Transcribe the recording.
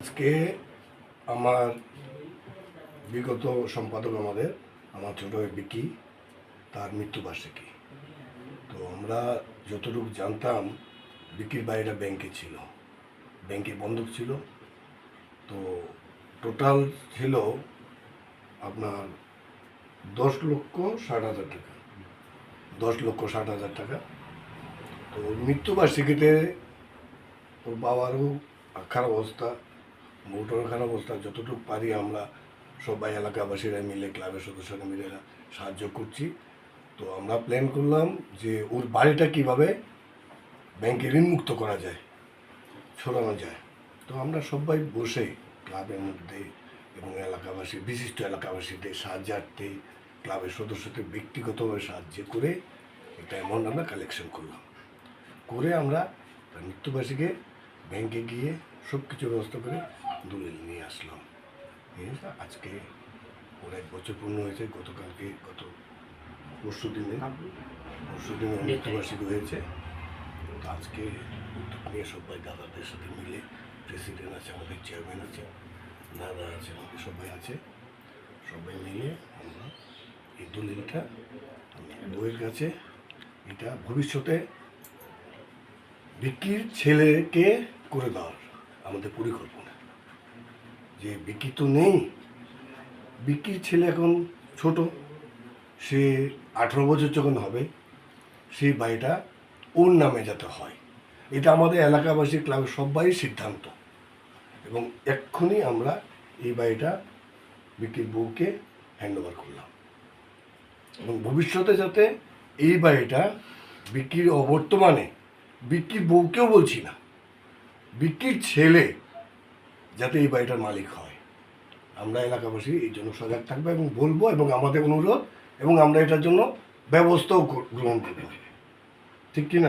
আজকে আমার বিগত সম্পাদক আমাদের, আমার ছোট বিকি, তার মৃত্যুবার্ষিকী। তো আমরা যতটুকু জানতাম, বিকির বাইরে ব্যাংকে ছিল। ব্যাংকে বন্ধক ছিল। তো টোটাল ছিল আপনার দশ লক্ষ ষাট হাজার টাকা। দশ লক্ষ ষাট হাজার টাকা। তো মৃত্যুবার্ষিকীতে ওর বাবারও খারাপ অবস্থা। খারাপ অবস্থা, যতটুকু পারি আমরা সবাই এলাকাবাসীরা মিলে, ক্লাবের সদস্যরা মিলে সাহায্য করছি। তো আমরা প্ল্যান করলাম যে ওর বাড়িটা কীভাবে ব্যাংকে ঋণমুক্ত করা যায়, ছড়ানো যায়। তো আমরা সবাই বসে ক্লাবের মধ্যে এবং এলাকাবাসী, বিশিষ্ট এলাকাবাসীদের সাহায্যার্থে ক্লাবের সদস্যদের ব্যক্তিগতভাবে সাহায্য করে একটা অ্যামাউন্ট আমরা কালেকশন করলাম। করে আমরা তার মৃত্যুবার্ষিকে ব্যাংকে গিয়ে সব কিছু ব্যবস্থা করে দলিল নিয়ে আসলাম। নিয়ে এসে আজকে ওর এক বছর পূর্ণ হয়েছে গতকালকে গত পরশু দিনে পরশু দিনে মৃত্যুবার্ষিকী হয়েছে। আজকে উদ্যোগ নিয়ে সবাই দাদাদের সাথে মিলে প্রেসিডেন্ট আছে আমাদের চেয়ারম্যান আছে দাদা আছে আমাদের সবাই আছে। সবাই মিলে আমরা এই দলিলটা বইয়ের কাছে এটা ভবিষ্যতে বিক্রির ছেলেকে করে দেওয়ার আমাদের পরিকল্পনা। যে বিক্রি তো নেই। বিক্রির ছেলে এখন ছোট। সে আঠেরো বছর যখন হবে সেই বাড়িটা ওর নামে যাতে হয়। এটা আমাদের এলাকাবাসী ক্লাবের সবাই সিদ্ধান্ত। এবং এক্ষুনি আমরা এই বাড়িটা বিক্রির বউকে হ্যান্ডওভার করলাম। এবং ভবিষ্যতে যাতে এই বাড়িটা বিক্রির অবর্তমানে বিক্রির বউকেও বলছি না, বিক্রির ছেলে যাতে এই বাড়িটার মালিক হয়। আমরা এলাকাবাসী এই জন্য সজাগ থাকব এবং বলব এবং আমাদের অনুরোধ এবং আমরা এটার জন্য ব্যবস্থাও গ্রহণ করব। ঠিক কিনা?